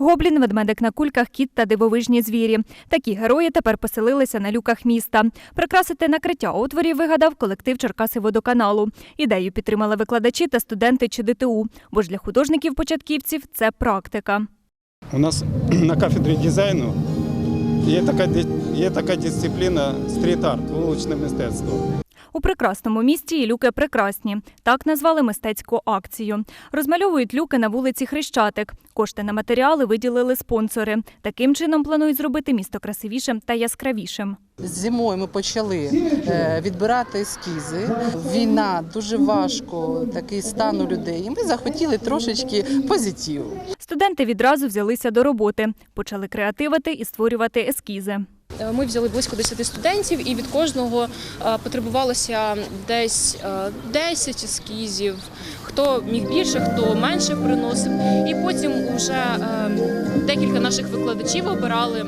Гоблін, ведмедик на кульках, кіт та дивовижні звірі. Такі герої тепер поселилися на люках міста. Прикрасити накриття отворів вигадав колектив Черкаси водоканалу. Ідею підтримали викладачі та студенти ЧДТУ, бо ж для художників-початківців це практика. У нас на кафедрі дизайну є така, є така дисципліна стріт-арт, вуличне мистецтво. У прекрасному місті і люки прекрасні. Так назвали мистецьку акцію. Розмальовують люки на вулиці Хрещатик. Кошти на матеріали виділили спонсори. Таким чином планують зробити місто красивішим та яскравішим. Зимою ми почали е, відбирати ескізи. Війна дуже важко, такий стан у людей. І ми захотіли трошечки позитиву. Студенти відразу взялися до роботи, почали креативити і створювати ескізи. Е, Ми взяли близько 10 студентів, і від кожного е, потребувалося десь е, 10 ескізів. Хто міг більше, хто менше приносив. І потім вже е, декілька наших викладачів обирали е,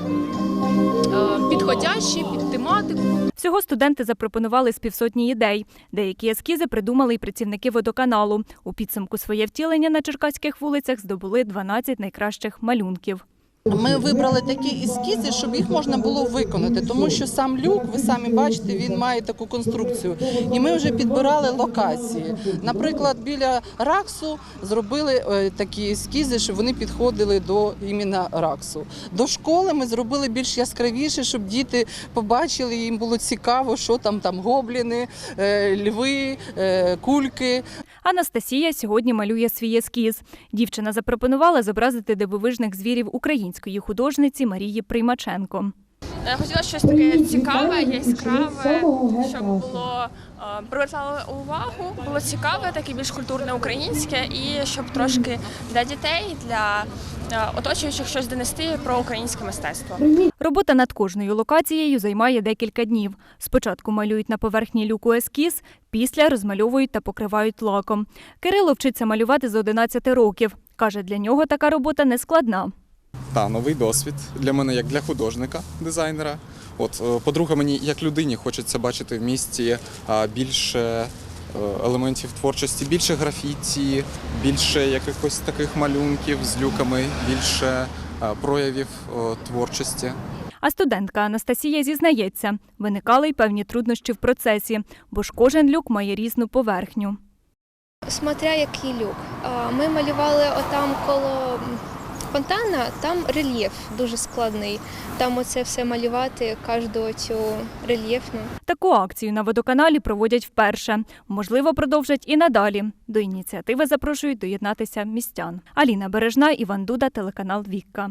підходящі під тематику. Всього студенти запропонували з півсотні ідей. Деякі ескізи придумали й працівники водоканалу. У підсумку своє втілення на черкаських вулицях здобули 12 найкращих малюнків. Ми вибрали такі ескізи, щоб їх можна було виконати, тому що сам люк, ви самі бачите, він має таку конструкцію. І ми вже підбирали локації. Наприклад, біля раксу зробили е, такі ескізи, щоб вони підходили до іменно раксу. До школи ми зробили більш яскравіше, щоб діти побачили, їм було цікаво, що там там гобліни, е, льви, е, кульки. Анастасія сьогодні малює свій ескіз. Дівчина запропонувала зобразити дивовижних звірів української художниці Марії Приймаченко. Я хотіла щось таке цікаве, яскраве, щоб було е, привертало увагу, було цікаве, таке більш культурне українське, і щоб трошки для дітей, для е, оточуючих щось донести про українське мистецтво. Робота над кожною локацією займає декілька днів. Спочатку малюють на поверхні люку ескіз, після розмальовують та покривають лаком. Кирило вчиться малювати з 11 років. Каже, для нього така робота не складна. Та новий досвід для мене як для художника, дизайнера. От, е, по-друге, мені як людині хочеться бачити в місті більше е, елементів творчості, більше графіті, більше якихось таких малюнків з люками, більше е, проявів е, творчості. А студентка Анастасія зізнається, виникали й певні труднощі в процесі, бо ж кожен люк має різну поверхню. Смотря який люк. Ми малювали отам коло фонтана, там рельєф дуже складний. Там оце все малювати, кожну цю рельєфну. Таку акцію на водоканалі проводять вперше. Можливо, продовжать і надалі. До ініціативи запрошують доєднатися містян. Аліна Бережна, Іван Дуда, телеканал Вікка.